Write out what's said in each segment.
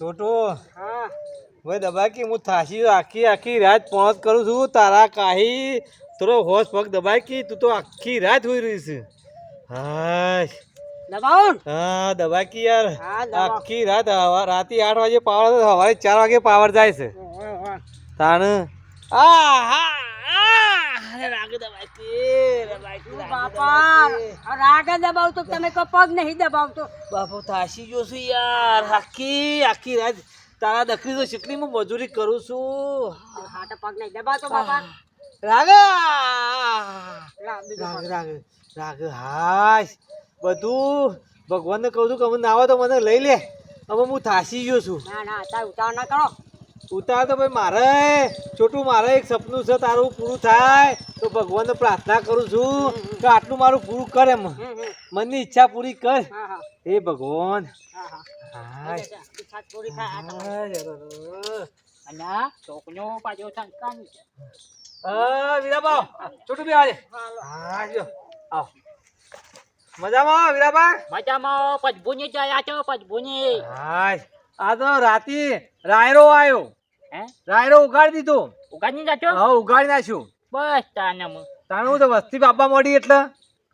છોટો. હા. ભાઈ દબાકી હું થાશી આખી આખી રાત પહોંચ કરું છું. તારા કાહી થોડો હોશ પગ દબાકી તું તો આખી રાત હોઈ રહી છે. દબાવો હા દબાકી યાર. આખી રાત હવા- રાતે આઠ વાગે પાવર સવારે ચાર વાગે પાવર જાય છે. તાણ. આ હા આ અરે રાગ દબાકી દબાકી રાગ બાપા. આ દબાવતો તમે કહો પગ નહીં દબાવતો. બાપુ થાસી ગયો છું યાર. આખી આખી રાત તારા દખરી તો કેટલી હું મજૂરી કરું છું. હા પગ નહીં દબાવતો બાપા. રાગા રાગ રાગ રાગ હાશ. બધું ભગવાનને કહું છું કે મને ના આવે તો મને લઈ લે. હવે હું થાસી ગયો છું. ના ના અત્યારે ઉતાવળ ના કરો. ઉતાર તો ભાઈ મારે. છોટું મારે એક સપનું છે તારું પૂરું થાય. તો ભગવાનને પ્રાર્થના કરું છું કે આટલું મારું પૂરું કરે. મનની ઈચ્છા પૂરી કર. હા હે. ભગવાન. છોકરીઓ પાછો વીરાબા છોટું બી આવે હા જો. આવ. મજામાં વીરાબા? મજામાં પજભુની જયા છો પજભુની. હાય. આ તો રાતી રાયરો આવ્યો હે? રાયરો ઉગાડી દીધો. ઉગાડી જાચો હા ઉગાડી નાખ્યું બસ તાને. તાણે હું તો વસ્તી બાપા મળી એટલે.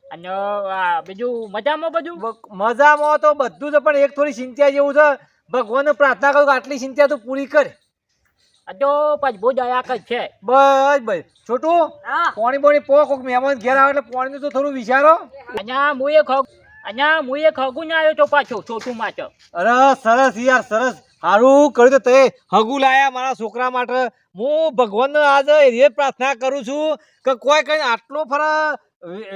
અને આ બીજું મજામાં બધું? મજામાં તો બધું છે પણ એક થોડી ચિંતા જેવું છે. ભગવાનને પ્રાર્થના કરું કે આટલી ચિંતા તું પૂરી કર. તો પજભુ દયા કર છે. બસ બસ. છોટું હા. પોણી બોણી પો કોક મહેમાન ઘેર આવે એટલે પોણીનું તો થોડું વિચારો. અહીંયા હું એક હગ અહીંયા હું એક હગું ને આવ્યો તો પાછો છોટું માટે અરે સરસ યાર સરસ. સારું કર્યું તો તે. હગુ લાયા મારા છોકરા માટે. હું ભગવાનને આજે એ પ્રાર્થના કરું છું કે કોઈ કઈ આટલો ફરા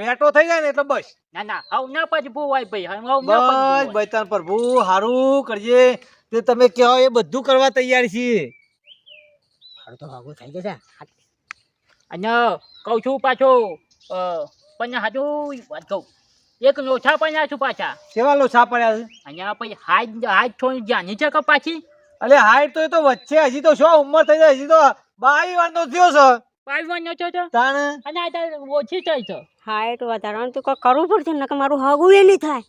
વેટો થઈ જાય ને એટલે બસ. ના ના હવ ના પજભુ હોય ભાઈ. હવ ના બસ. બૈતાન પ્રભુ સારું કરજે તે તમે કહો એ બધું કરવા તૈયાર છીએ હારું તો હગું થઈ જશે. અને કહું છું પાછો પણ હાજુ વાત કહું. એક લોછા પડ્યા છું પાછા. કેવા લોછા પડ્યા છે? અહીંયા પછી હાઈટ હાઈટ થોડી જાની છે કે પાછી. અલે હાઈટ તો એ તો વચ્ચે હજી તો શું ઉંમર થઈ જાય? હજી તો બાવી વાર થયો છે. પાડવાનો છો છે તાણ? અને આ તાર ઓછી થઈ છે હાઈટ વધારવાનું તો કોઈ કરવું પડશે ને કે મારું હગું એ નહીં થાય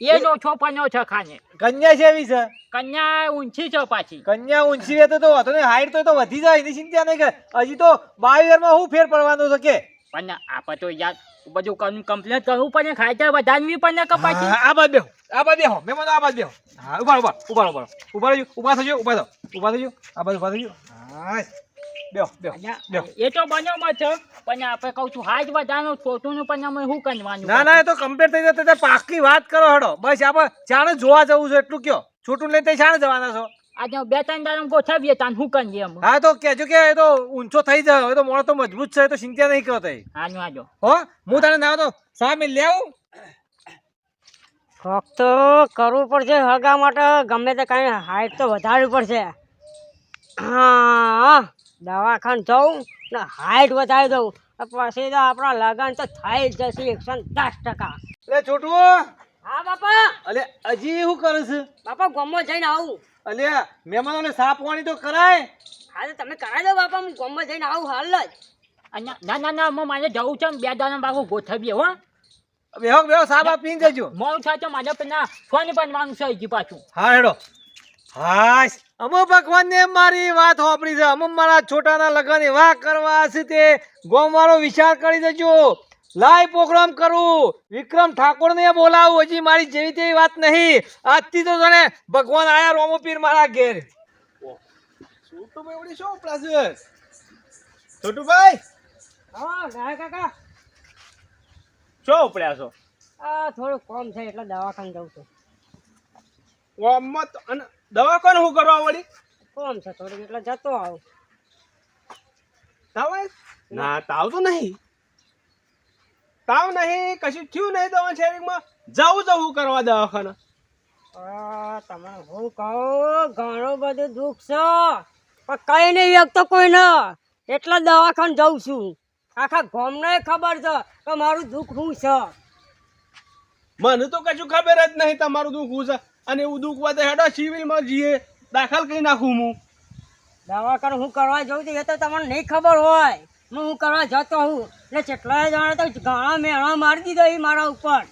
એ લોછો પણ છે ખાને. કન્યા છે એવી છે? કન્યા ઊંચી છે પાછી. કન્યા ઊંચી રહે તો તો વાંધો નહીં હાઈટ તો એ તો વધી જાય એની ચિંતા નહીં કે હજી તો બાવી વારમાં શું ફેર પડવાનો છે કે? પણ આપણે તો યાર બધું કમ કમ્પ્લેટ કરવું પડે ખાઈ વધારવી પડે કે પાછી? હા, આ બાદ બેહો આ બાદ બેહો મહેમાનો આ બાદ બેહો. હા ઊભા ઊભા ઊભા ઊભા ઊભા રહેજો ઊભા થજો ઊભા થો ઊભા થજો આ બાદ ઊભા થજો. હા બેહો બેહો બેહો. એ તો બન્યો છે પણ આપણે કહું છું હાઈટ વધારવાનું છોટું પણ અમે શું કરવાનું? ના ના એ તો કમ્પ્લીટ થઈ જશે. તો પાકી વાત કરો હડો. બસ આપણે જાણે જોવા જવું છે એટલું કયો છોટું લઈને ચાણે જવાના છો. આજે બે ત્રણ દાડા ગોઠવીએ તાન શું કરીએ એમ. હા તો કેજો કે એ તો ઊંચો થઈ જાય હવે તો મોડો તો મજબૂત છે એ તો ચિંતા નહીં કરતા હાનું આજો હો હું તને ના તો સામે લેવું કોક તો કરવું પડશે હગા માટે. ગમે તે કાંઈ હાઈટ તો વધારવી પડશે. હા દવાખાન જવું ને હાઈટ વધારી દઉં. પછી તો આપણા લગન તો થઈ જ જશે એકસો દસ ટકા. એટલે છોટું હા બાપા. અલે હજી શું કરે છે? બાપા ગમો જઈને આવું. અલે મહેમાનોને સાફ પાણી તો કરાય. હા તો તમે કરાવી દો બાપા હું ગમો જઈને આવું હાલ જ. અને ના ના ના હું મારે જવું છે બે દાડા બાપુ ગોઠવીએ હો. બેહો બેહો સાબા પીને જજો. મોડું થાય તો મારે પેલા ફોન બનવાનું છે હજી પાછું. હા હેડો. હાશ. અમુ ભગવાનને મારી વાત હોપડી છે. અમો મારા છોટાના લગન એવા કરવા છે તે. ગોમવાળો વિચાર કરી દેજો. લાઈ પ્રોગ્રામ કરું. વિક્રમ ઠાકોરને બોલાવું. હજી મારી જેવી તેવી વાત નહીં. આજથી તો જાણે ભગવાન આયા રોમો પીર મારા ઘેર. છોટુભાઈ શું ઉપડા છે છોટુભાઈ? હા ગાય કાકા. શું ઉપડ્યા છો? આ થોડું કોમ છે એટલે દવાખાને જવું છું. ગામમાં તો- અને દવાખાને શું કરવા વળી? કોમ છે થોડું એટલે જતો આવું. તાવ? ના તાવ તો નહીં. તાવ નહીં કશું થયું નહીં દવા શરીરમાં જવું જવું કરવા દવાખાને. તમે હું કહું ઘણું બધું દુઃખ છે. પણ કઈ નહીં એક તો કોઈ ન એટલા દવાખાને જઉં છું. આખા ગામને ખબર છે કે મારું દુઃખ શું છે. મને તો કશું ખબર જ નહીં તમારું દુઃખ છે. અને એવું દુઃખ વધે હેડો સિવિલમાં જઈએ. દાખલ કરી નાખું હું. દવાખાને હું કરવા જઉં છું એ તો તમને નહીં ખબર હોય. હું હું કરવા જતો હું. એટલે કેટલાય જણા તો ઘણા મેણા મારી દીધો એ મારા ઉપર.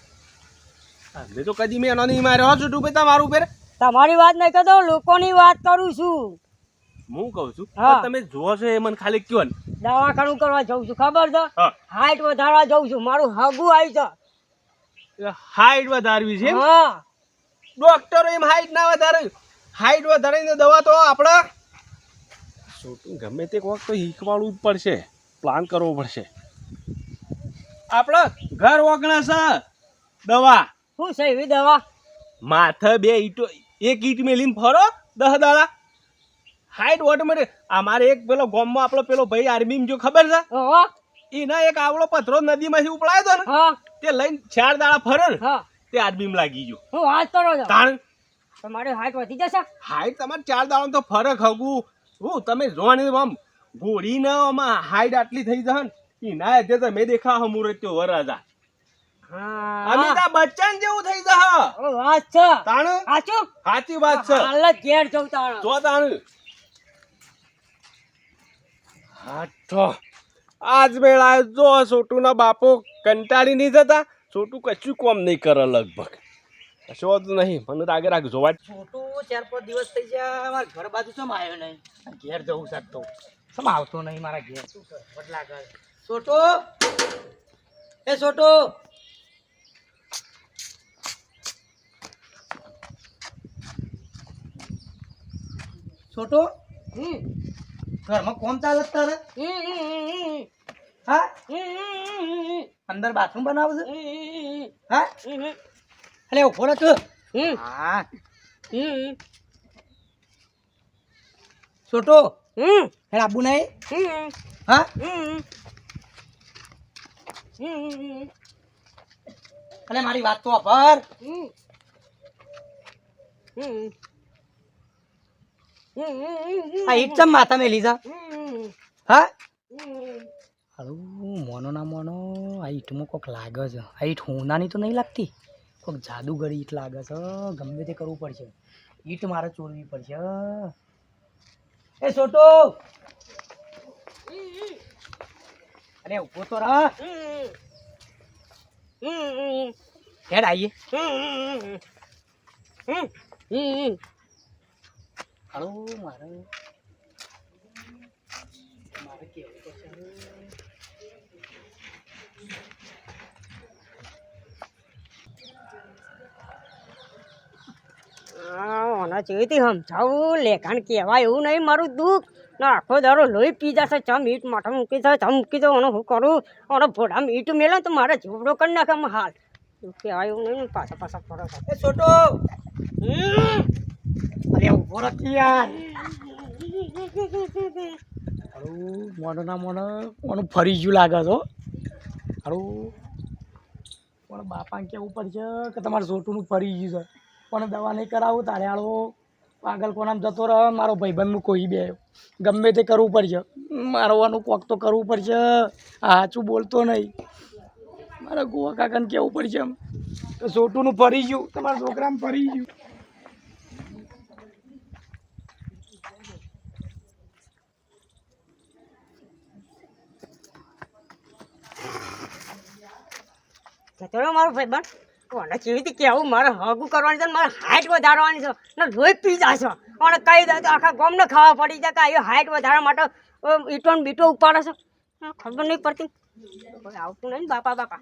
મેં તો કદી મેં એનો નહીં માર્યો. છૂટું ભાઈ તમારું ઉપર. તમારી વાત નહીં કરતો લોકોની વાત કરું છું. હું કહું છું. તમે જોવો છો એ મને ખાલી કયો દવાખાનું કરવા જઉં છું ખબર છે. હાઈટ વધારવા જઉં છું. મારું હગું આવી છે. હાઈટ વધારવી છે હા. ડોક્ટરો એમ હાઈટ ના વધારે. હાઈટ વધારીને દવા તો આપણા. ગમે તે વખત તો શીખવાડવું જ પડશે. પ્લાન કરવો પડશે. આપણા ઘર ઓગણા છે. દવા. શું છે એવી દવા? માથે બે ઈટો એક ઈટ મેલીને ફરો દહ દાડા. હાઈટ ઓટોમેટિક અમારે એક પેલો ગોમમાં આપણો પેલો ભાઈ આર્મી જો ખબર છે? એના એક આવડો પથરો નદીમાંથી ઉપડાયો હતો ને હા. તે લઈને ચાર દાડા ફરે ને હા. તે આર્મી લાગી ગયો. હું વાત કરો છો? તાણ. તમારી હાઈટ વધી જશે? હાઈટ તમારે ચાર દાડા તો ફરક હગું. હું તમે જોવાની આમ આમાં હાઈટ આટલી થઈ જશે ને એના હજે તમે દેખા હમુરત તો વરાજા હા. અમિતાભ બચ્ચન જેવું થઈ જશે વાત છે. તાણ? સાચું? સાચી વાત છે. હાલ જ ઘેર જઉં તાણ. જો તાણ. હા તો. આજ મેળા જો છોટુના બાપો કંટાળી નહીં જતા. છોટુ કશું કોમ નહીં કરે લગભગ. કશો વાંધો નહીં. મને તો આગળ રાખજો જોવા છોટું ચાર પાંચ દિવસ થઈ ગયા. અમારા ઘર બાજુ ચમ આવ્યો નહીં? ઘેર જવું શકતો ચમ આવતો નહીં મારા ઘેર? શું બદલા કર છોટો એ છોટો છોટો હમ. ઘરમાં કોમ ચાલે તારે? હા? અંદર બાથરૂમ બનાવજો છે? હા? એટલે ઊભો રહો હા. છોટો હમ, એટલે આબુ નહીં હમ, હા? હમ. મારી વાત તો અભર. હમ. આ ઈટ ચમ માથા મેલી છે હમ, હા? હારું મોનો ના મોનો આ ઈંટમાં કોક લાગે છે. આ ઈંટ હોનાની તો નહીં લાગતી. કોક જાદુગરી ઈટ લાગે છે. ગમે તે કરવું પડશે. ઈટ મારે ચોરવી પડશે. એ છોટો અરે ઊભો તો રહ. હેડ આઈએ. હારું મારે મારે કેવું પડશે ઓના ચેવીથી સમજાવું લેખાણ કહેવાય એવું નહીં મારું દુઃખ. ના આખો દારો લોહી પી જશે ચમ ઈટ માથા મૂકી છે ચમ મૂકી દો ઓનો હું કરું? ઓનો ભોડામાં ઈટ મેલે તો મારે ઝૂપડો કરી નાખે હાલ. કહેવાય એવું નહીં પાછા પાછા ફરો એ છોટો. અરે ઊભો નથી યાર. હારું મોનો ના કોનું ફરી ગયું લાગે તો હારું. પણ બાપાને કેવું પડશે કે તમારે છોટુનું ફરી ગયું છે? પણ દવા નહીં કરાવું, તારે આળો પાગલ કોનામ જતો રહે, મારો ભાઈબંધ હું કોઈ બે. ગમે તે કરવું પડશે. મારવાનું કોક તો કરવું પડશે. સાચું બોલતો નહીં. મારા ગોવા કાકાને કહેવું પડશે એમ. તો સોટુનું ફરી ગયું. તમારા છોકરામાં ફરી ગયું. જતો રહ્યો મારો ભાઈ બન કેવી રીતે કેવું મારે હગું કરવાની છે મારે હાઈટ વધારવાની છે. ને લોહી પી જશો કોને કહી દે તો આખા ગામને ખાવા પડી જાય કે આવી હાઈટ વધારવા માટે ઈટો બીટો ઉપાડે છે. ખબર નહીં પડતી. કોઈ આવતું નહીં બાપા બાપા.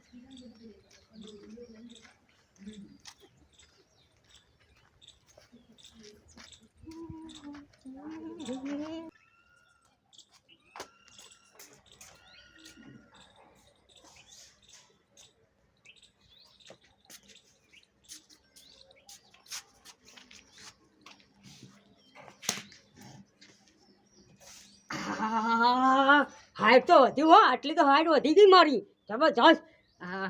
હાઈટ તો વધી હો, આટલી તો હાઈટ વધી ગઈ મારી. જબરજસ્ત.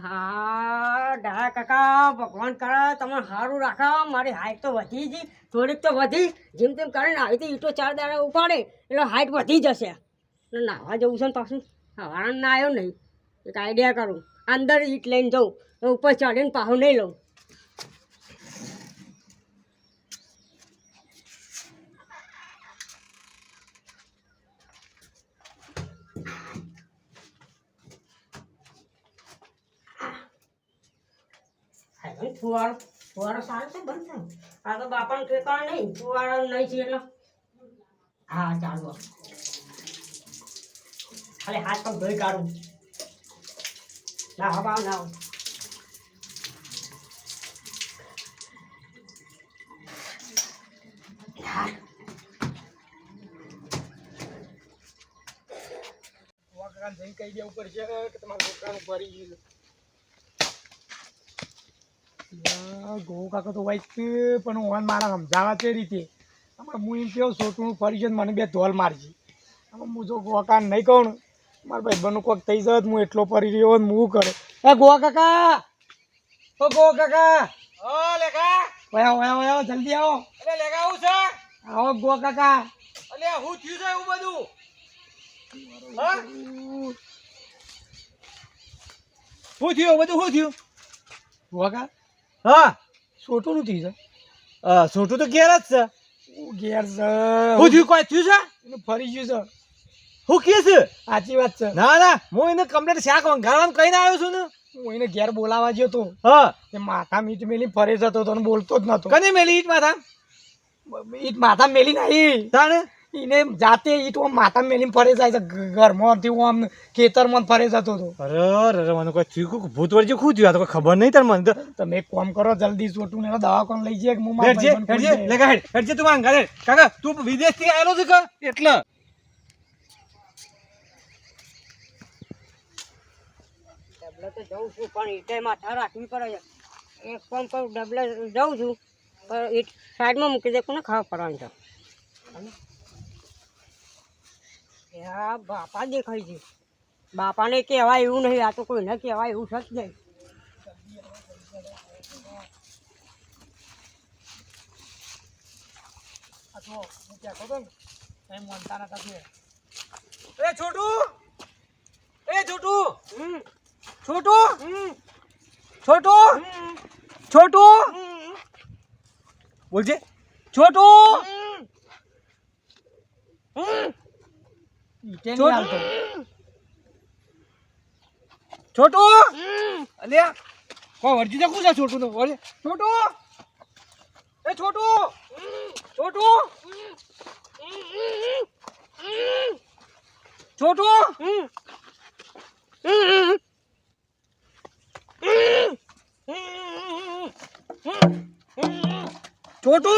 હા ડા કાકા, ભગવાન કરે તમે સારું રાખો. મારી હાઈટ તો વધી ગઈ, થોડીક તો વધી. જેમ તેમ કરીને આવી તો ઈટો ચાર દાડા ઉપાડે, એટલે હાઈટ વધી જશે. નાહવા જવું છે ને પાછું. હવાના ના આવ્યો નહીં. એક આઈડિયા કરું. અંદર ઈટ લઈને જઉં, ઉપર ચડીને પાછું નહીં લઉં. ફુવારો ફુવારો સારો છે, બંધ આ તો બાપાને ઠેકાણ નહીં, ફુવારો નહીં છે એટલે. હા, ચાલો. ખાલી હાથ પણ ધોઈ કાઢું. ના હવા ના. જઈને દેવું પડશે કે તમારા દુકાન ભરી ગયું યા, કાકો તો વાઈસ પણ હું મારા સમજાવા તે રીતે. આમાં હું એમ કેવું છોટું ફરી છે મને બે ધોલ મારજી. આમાં હું જો ગોકાન નહીં કહું મારા ભાઈ બનું કોક થઈ જાત હું એટલો પરી રહ્યો ને હું કરે. એ ગોવા કાકા! ઓ ગોવા કાકા! ઓ લેખા! વયા ઓયા ઓયા જલ્દી આવો. અરે લેખા આવું છે? આવો ગોવા કાકા. અલે હું થયું છે એવું બધું? હા? શું થયું બધું શું થયું? ગોવા કાકા? હા. છોટું નથી છે હા છોટું તો ઘેર જ છે. ઘેર છે. હું થયું કોઈ થયું છે? ફરી ગયું છે. હું કે છે? સાચી વાત છે. ના ના હું એને કમ્પ્લેટ શાક વંગારવાનું કહીને આવ્યો છું ને. હું એને ઘેર બોલાવા ગયો તો. હા. એ માથા મીટ મેલી ફરે જતો હતો બોલતો જ નતો. કને મેલી ઈટ માથા? ઈટ માથા મેલી નહીં. તાણે? એને જાતે ઈટ ઓમ માથા મેલી ફરે જાય છે. ઘ- ઘરમાંથી આમ ખેતરમાં ફરે જતો હતો અરે અરે મને કોઈ થયું? કોઈ ભૂત વળજી શું થયું? આ તો ખબર નહીં તને મને. તો તમે એક કામ કરો જલ્દી છોટું ને દવાખાને લઈ જઈએ હું મારા હેડજે જાય. હેડ હેડજે તું માંગ હેડ. કાકા તું વિદેશથી આવેલો છે કે? એટલે. ડબલે તો જઉં છું પણ ઈટે માથા રાખવી પડે છે. એક ફોન કરું ડબલે જાઉં છું પણ ઈટ સાઈડમાં મૂકી દેખું કોને ખાવા પડવાનું છે? એ આ બાપા દેખાય છે. બાપાને કહેવાય એવું નહીં આ તો કોઈને કહેવાય એવું સચ નહીં. એ છોટુ! એ છોટુ! છોટુ! છોટુ! છોટુ! બોલજે. છોટુ! છોટું. હમ. અલ્યા વર્જી તો શું છોટુ તો વર્જી છોટુ એ છોટુ છોટુ છોટુ હમ. હમ. હમ. હમ. છોટુ